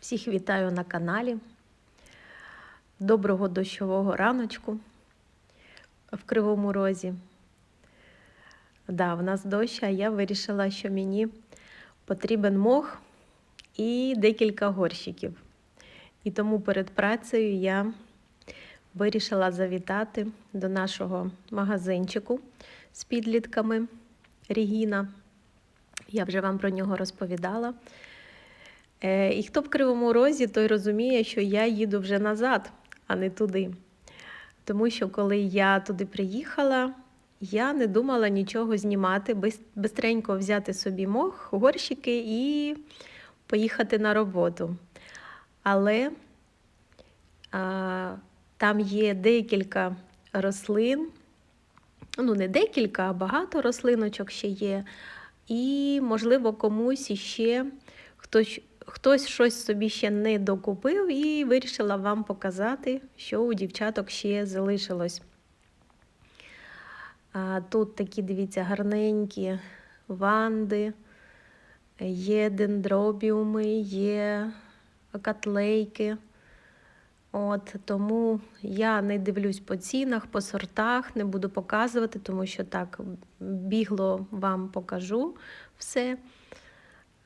Всіх вітаю на каналі. Доброго дощового раночку в Кривому Розі. Да, в нас дощ, а я вирішила, що мені потрібен мох і декілька горщиків. І тому перед працею я вирішила завітати до нашого магазинчику з підлітками Регіна. Я вже вам про нього розповідала. Е, І хто в Кривому Розі, той розуміє, що я їду вже назад, а не туди. Тому що коли я туди приїхала, я не думала нічого знімати, бистренько взяти собі мох, горщики і поїхати на роботу. Але а, там є декілька рослин, ну не декілька, а багато рослиночок ще є. І, можливо, комусь іще хтось, хтось щось собі ще не докупив і вирішила вам показати, що у дівчаток ще залишилось. Тут такі, дивіться, гарненькі ванди, є дендробіуми, є котлейки. От, тому я не дивлюсь по цінах, по сортах, не буду показувати, тому що так бігло вам покажу все.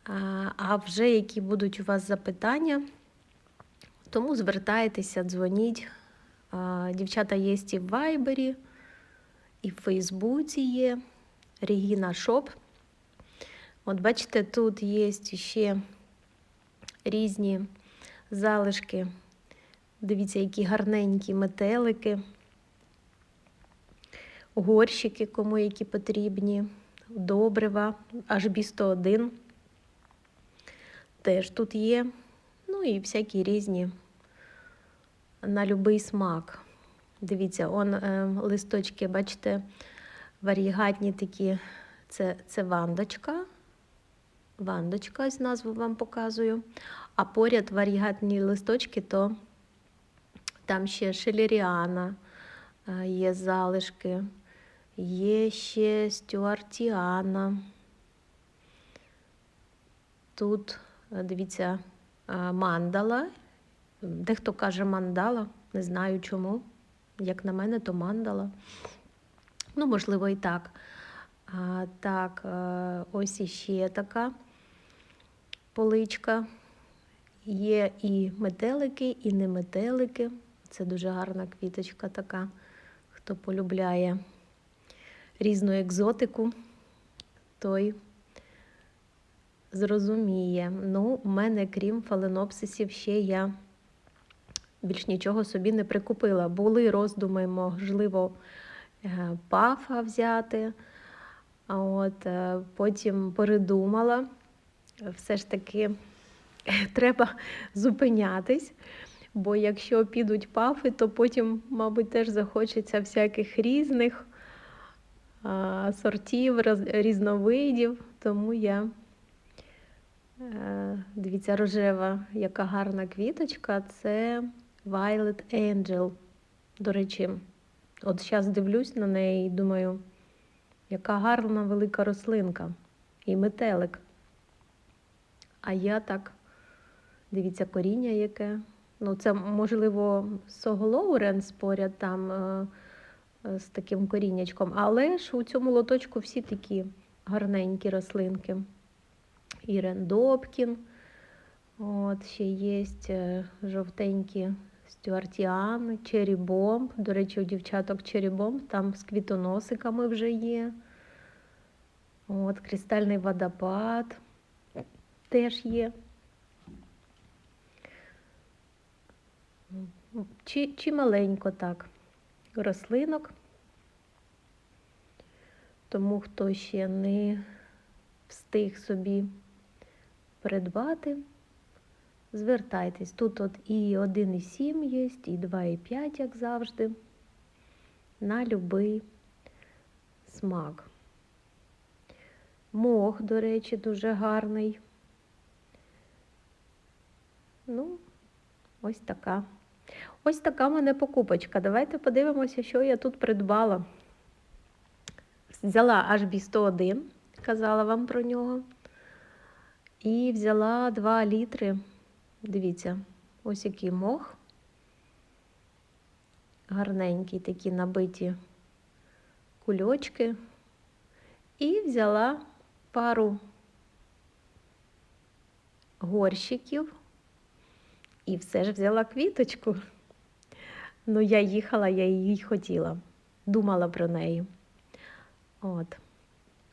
А, вже які будуть у вас запитання, тому звертайтеся, дзвоніть. Дівчата є і в Вайбері, і в Фейсбуці є Регіна Шоп. От бачите, тут є ще різні залишки. Дивіться, які гарненькі метелики, горщики, кому які потрібні, добрива, HB101 теж тут є. Ну і всякі різні на будь-який смак. Дивіться, он е, листочки, бачите, варігатні такі. Це, це вандочка. Вандочка, ось назву вам показую. А поряд варігатні листочки, то там ще шелеріана, е, є залишки, є ще стюартіана. Тут, дивіться, мандала. Дехто каже мандала, не знаю чому. Як на мене, то мандала. Ну, можливо, і так. А, так, е, ось іще така поличка. Є і метелики, і не метелики. Це дуже гарна квіточка така, хто полюбляє різну екзотику, той зрозуміє. Ну, у мене, крім фаленопсисів, ще я більш нічого собі не прикупила. Були роздуми, можливо, е, пафа взяти. А от е, потім передумала. Все ж таки треба зупинятись. Бо якщо підуть пафи, то потім, мабуть, теж захочеться всяких різних сортів, різновидів. Тому я Дивіться, рожева, яка гарна квіточка, це Violet Angel. До речі, от зараз дивлюсь на неї і думаю, яка гарна велика рослинка і метелик. А я так, дивіться, коріння яке. Ну, це, можливо, Соголоуренс поряд там е, е, з таким коріннячком, але ж у цьому лоточку всі такі гарненькі рослинки. Ірен Добкін. От, ще є е, жовтенькі стюартіани, черібомб. До речі, у дівчаток черібомб там з квітоносиками вже є. От, кристальний водопад теж є. Чи, чи маленько так рослинок. Тому хто ще не встиг собі придбати, звертайтесь. Тут от і 1,7 є, і 2,5, як завжди, на будь-який смак. Мох, до речі, дуже гарний. Ну, ось така. Ось така в мене покупочка. Давайте подивимося, що я тут придбала. Взяла HB101, казала вам про нього. І взяла 2 літри Дивіться, ось який мох. Гарненький, такі набиті кульочки. І взяла пару горщиків і все ж взяла квіточку. Ну, я їхала, я її хотіла, думала про неї. От.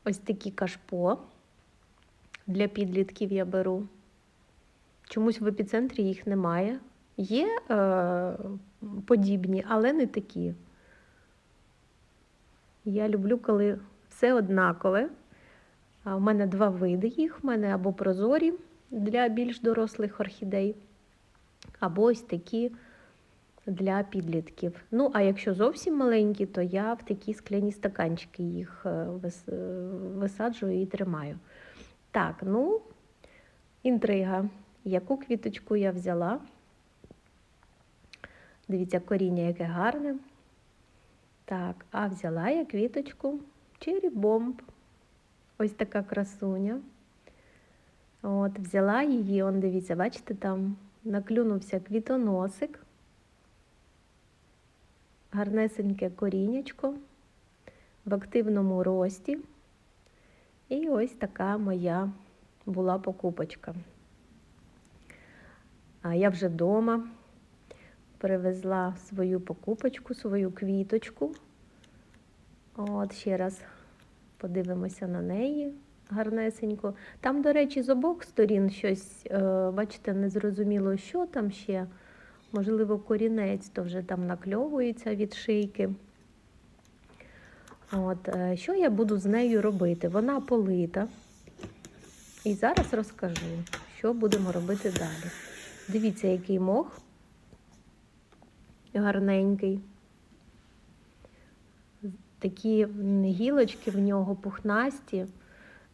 Ось такі кашпо для підлітків я беру. Чомусь в епіцентрі їх немає. Є е, подібні, але не такі. Я люблю, коли все однакове. У мене два види їх. У мене або прозорі для більш дорослих орхідей, або ось такі для підлітків. Ну, а якщо зовсім маленькі, то я в такі скляні стаканчики їх е, висаджую і тримаю. Так, ну, інтрига. Яку квіточку я взяла? Дивіться, коріння яке гарне. Так, а взяла я квіточку Bomb. Ось така красуня. От, взяла її, он, дивіться, бачите, там наклюнувся квітоносик. Гарнесеньке корінечко в активному рості. І ось така моя була покупочка. А я вже вдома привезла свою покупочку, свою квіточку. От ще раз подивимося на неї гарнесенько. Там, до речі, з обох сторін щось, е, бачите, незрозуміло, що там ще. Можливо, корінець то вже там накльовується від шийки. От, е, що я буду з нею робити? Вона полита. І зараз розкажу, що будемо робити далі. Дивіться, який мох гарненький. Такі гілочки в нього пухнасті,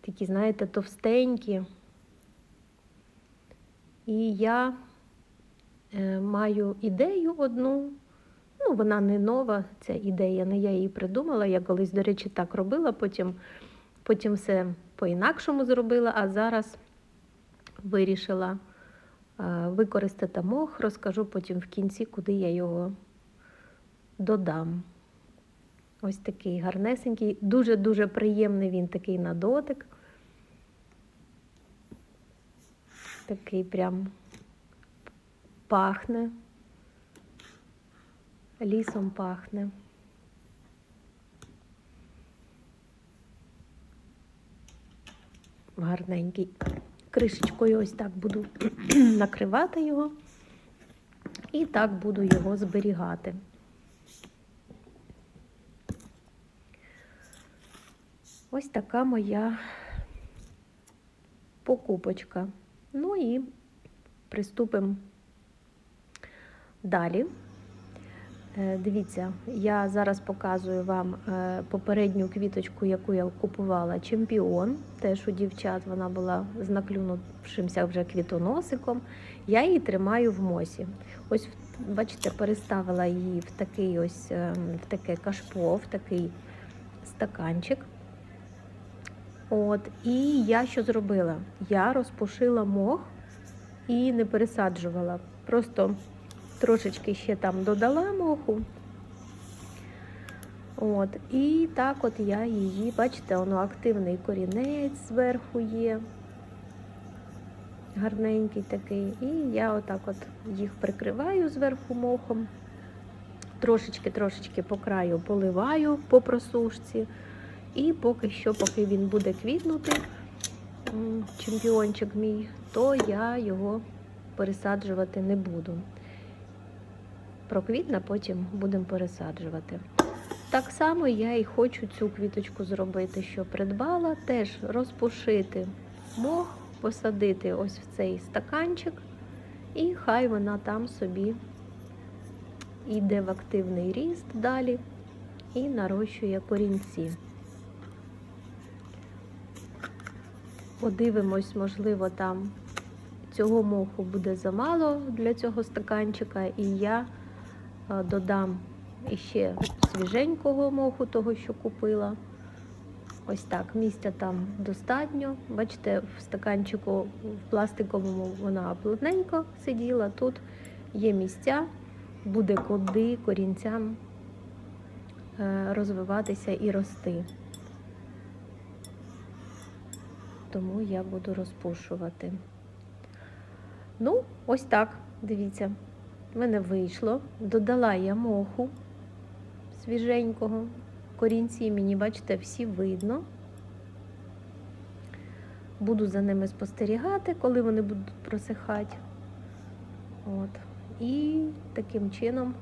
такі, знаєте, товстенькі. І я е, маю ідею одну. Ну, вона не нова, ця ідея, не я її придумала. Я колись, до речі, так робила, потім, потім все по-інакшому зробила, а зараз вирішила використати мох, розкажу потім в кінці, куди я його додам. Ось такий гарнесенький, дуже-дуже приємний він такий на дотик. Такий прям пахне. Лісом пахне. Гарненький. Кришечкою ось так буду накривати його. І так буду його зберігати. Ось така моя покупочка. Ну і приступимо далі. Е, Дивіться, я зараз показую вам е, попередню квіточку, яку я купувала чемпіон. Теж у дівчат вона була з наклюнувшимся вже квітоносиком. Я її тримаю в мосі. Ось, бачите, переставила її в такий ось е, в таке кашпо, в такий стаканчик. От, і я що зробила? Я розпушила мох і не пересаджувала. Просто трошечки ще там додала моху. От, і так от я її, бачите, воно активний корінець зверху є. Гарненький такий. І я отак от їх прикриваю зверху мохом. Трошечки-трошечки по краю поливаю по просушці. І поки що, поки він буде квітнути, чемпіончик мій, то я його пересаджувати не буду. Проквітне, потім будемо пересаджувати. Так само я і хочу цю квіточку зробити, що придбала, теж розпушити мох, посадити ось в цей стаканчик, і хай вона там собі йде в активний ріст далі і нарощує корінці. Подивимось, можливо, там цього моху буде замало для цього стаканчика, і я додам іще свіженького моху, того, що купила. Ось так, місця там достатньо. Бачите, в стаканчику в пластиковому вона плотненько сиділа. Тут є місця, буде куди корінцям е, розвиватися і рости. Тому я буду розпушувати. Ну, ось так, дивіться. В мене вийшло. Додала я моху свіженького. Корінці мені, бачите, всі видно. Буду за ними спостерігати, коли вони будуть просихати. От. І таким чином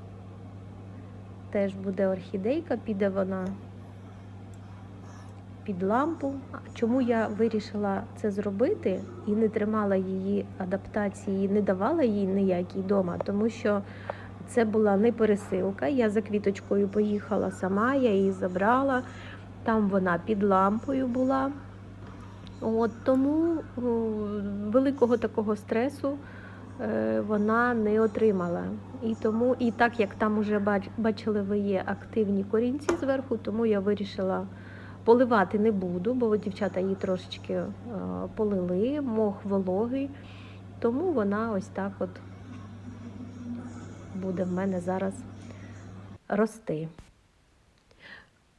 теж буде орхідейка, піде вона під лампу. Чому я вирішила це зробити і не тримала її адаптації, не давала їй ніякій дома, тому що це була не пересилка. Я за квіточкою поїхала сама, я її забрала. Там вона під лампою була. От Тому великого такого стресу е, вона не отримала. І тому, і так як там бач- бачили, ви є активні корінці зверху, тому я вирішила поливати не буду, бо дівчата її трошечки е, полили, мох вологий, тому вона ось так от буде в мене зараз рости.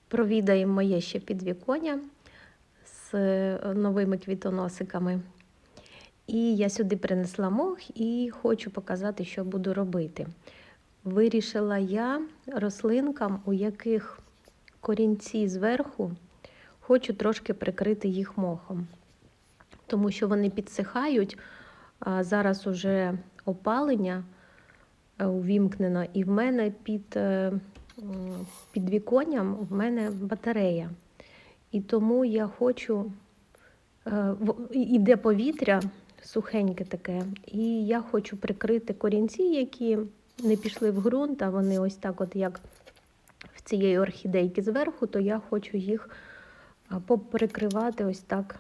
Провідаємо моє ще підвіконня з е, новими квітоносиками. І я сюди принесла мох і хочу показати, що буду робити. Вирішила я рослинкам, у яких корінці зверху, хочу трошки прикрити їх мохом, тому що вони підсихають. Зараз уже опалення е, увімкнено, і в мене під, е, під віконням в мене батарея. І тому я хочу, е, і- іде повітря сухеньке таке, і я хочу прикрити корінці, які не пішли в ґрунт, а вони ось так, от як в цієї орхідейки зверху, то я хочу їх а, поприкривати ось так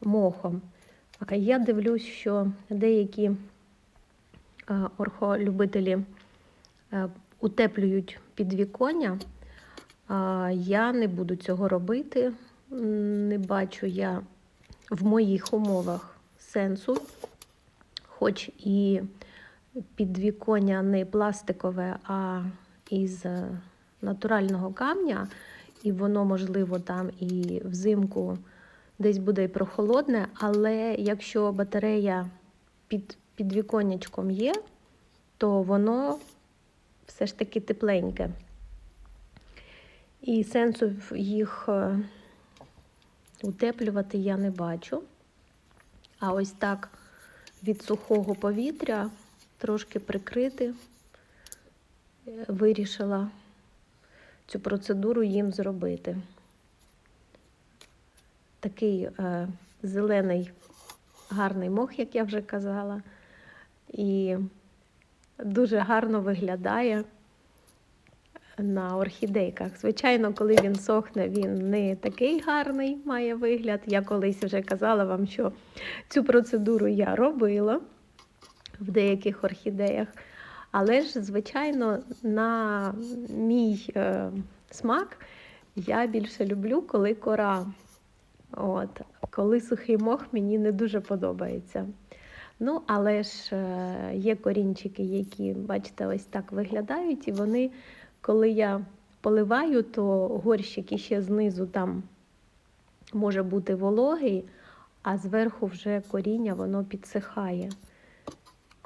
мохом. Я дивлюсь, що деякі орхолюбителі утеплюють підвіконня. Я не буду цього робити. Не бачу я в моїх умовах сенсу, хоч і підвіконня не пластикове, а із е, натурального камня, і воно, можливо, там і взимку десь буде і прохолодне, але якщо батарея під підвіконнячком є, то воно все ж таки тепленьке. І сенсу їх е, утеплювати я не бачу. А ось так від сухого повітря трошки прикрити, е, вирішила цю процедуру їм зробити. Такий е, зелений гарний мох, як я вже казала, і дуже гарно виглядає на орхідейках. Звичайно, коли він сохне, він не такий гарний має вигляд. Я колись вже казала вам, що цю процедуру я робила в деяких орхідеях. Але ж, звичайно, на мій е, смак я більше люблю, коли кора. От. Коли сухий мох мені не дуже подобається. Ну, але ж е, є корінчики, які, бачите, ось так виглядають, і вони, коли я поливаю, то горщик іще знизу там може бути вологий, а зверху вже коріння воно підсихає.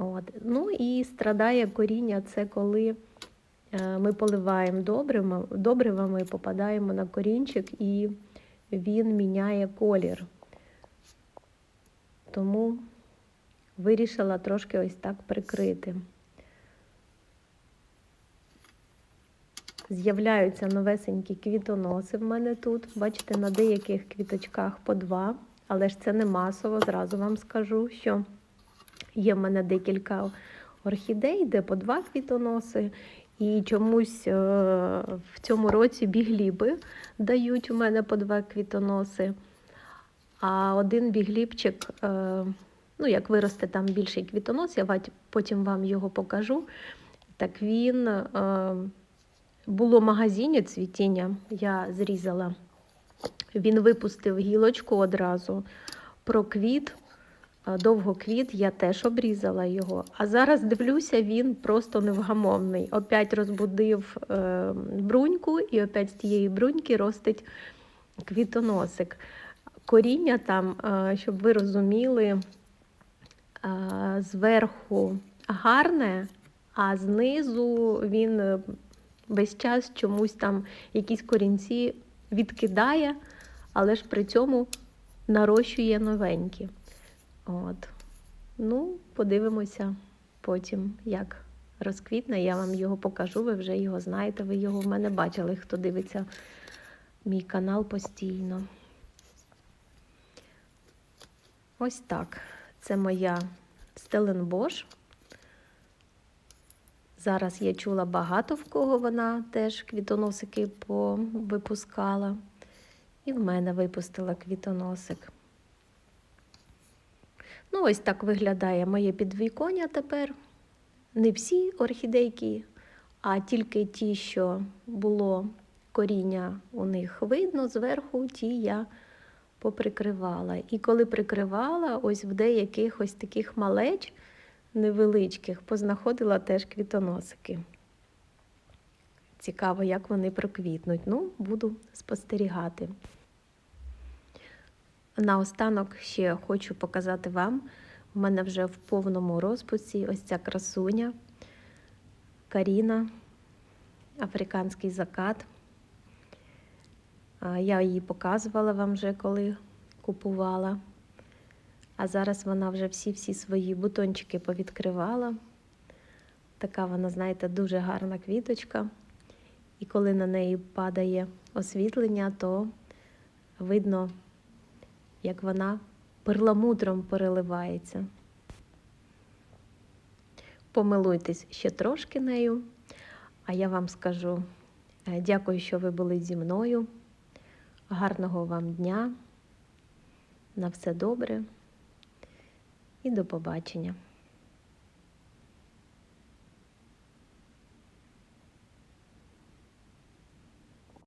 От. Ну і страдає коріння це коли е, ми поливаємо добривами, добривами, попадаємо на корінчик і він міняє колір. Тому вирішила трошки ось так прикрити. З'являються новесенькі квітоноси в мене тут. Бачите, на деяких квіточках по два, але ж це не масово, зразу вам скажу, що є в мене декілька орхідей, де по два квітоноси. І чомусь е, в цьому році бігліби дають у мене по два квітоноси. А один бігліпчик, е, ну як виросте там більший квітонос, я потім вам його покажу. Так він е, було в магазині цвітіння, я зрізала Він випустив гілочку одразу, проквіт, довгоквіт, я теж обрізала його. А зараз дивлюся, він просто невгамовний. Опять розбудив е, бруньку, і опять з тієї бруньки ростить квітоносик. Коріння там, е, щоб ви розуміли, е, зверху гарне, а знизу він весь час чомусь там якісь корінці відкидає, але ж при цьому нарощує новенькі. От. Ну, подивимося потім, як розквітне. Я вам його покажу, ви вже його знаєте, ви його в мене бачили, хто дивиться мій канал постійно. Ось так. Це моя Стеленбош. Зараз я чула багато в кого вона теж квітоносики повипускала. І в мене випустила квітоносик. Ну, ось так виглядає моє підвіконня тепер. Не всі орхідейки, а тільки ті, що було коріння у них видно зверху, ті я поприкривала. І коли прикривала, ось в деяких ось таких малеч невеличких познаходила теж квітоносики. Цікаво, як вони проквітнуть. Ну, буду спостерігати. Наостанок ще хочу показати вам. У мене вже в повному розпусі ось ця красуня Каріна, африканський закат. Я її показувала вам вже, коли купувала. А зараз вона вже всі-всі свої бутончики повідкривала. Така вона, знаєте, дуже гарна квіточка. І коли на неї падає освітлення, то видно, як вона перламутром переливається. Помилуйтесь ще трошки нею, а я вам скажу е, дякую, що ви були зі мною. Гарного вам дня. На все добре і до побачення.